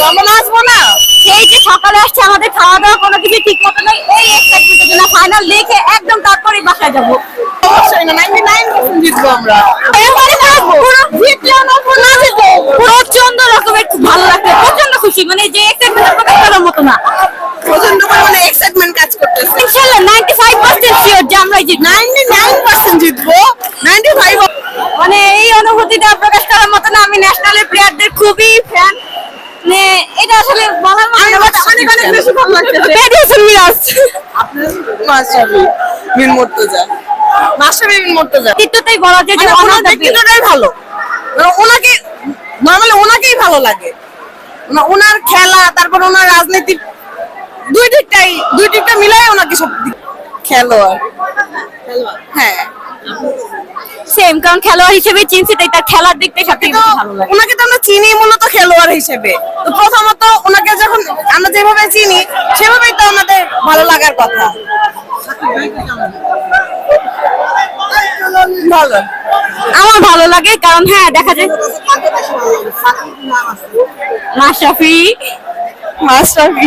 Normal আসব না। সেই যে সকালে আসছে আমাদের খাওয়া দাওয়া কোনো কিছু ঠিক মতো নেই। ওই এক্সাইটমেন্টের জন্য ফাইনাল লিখে একদম তারপরে বাসায় যাব। অবশ্যই না নাইনটি প্রচণ্ড রকমের ভালো লাগছে প্রচণ্ড খুশি। মানে যে এক্সাইটমেন্ট প্রকাশ করার মতো না। প্রচণ্ড পরিমাণে এক্সাইটমেন্ট কাজ করতেছে। ইনশাআল্লাহ মানে এই অনুভূতিটা প্রকাশ করার মতো না আমি ন্যাশনাল প্লেয়ারদের খুবই ফ্যান মানে এটা আসলে বলার মতো না, but অনেক অনেক বেশি ভালো লাগতেছে। মিরাজ। মিন মর্তজা মিন মর্তজা বলা যায় যে মানে of ওনার ভালো। মানে ওনাকে নর্মালি ওনাকেই ভালো লাগে। মানে ওনার খেলা তারপর ওনার রাজনীতিক দুই দিকটাই দুই দিকটা মিলাই ওনাকে সব দিক- খেলোয়াড়। হ্যাঁ। সেম কারণ খেলোয়াড় হিসেবে চিনছি তাই তার খেলার দিকটাই সবথেকে বেশি ভালো লাগে। ওনাকে তো আমরা চিনি মূলত খেলোয়াড় হিসেবে। তো প্রথমত ওনাকে যখন আমরা যেভাবে চিনি সেভাবেই তো আমাদের ভালো লাগার কথা। ভালো। আমার ভালো লাগে কারণ হ্যাঁ দেখা যায় মাশরাফি। মাস্টারবি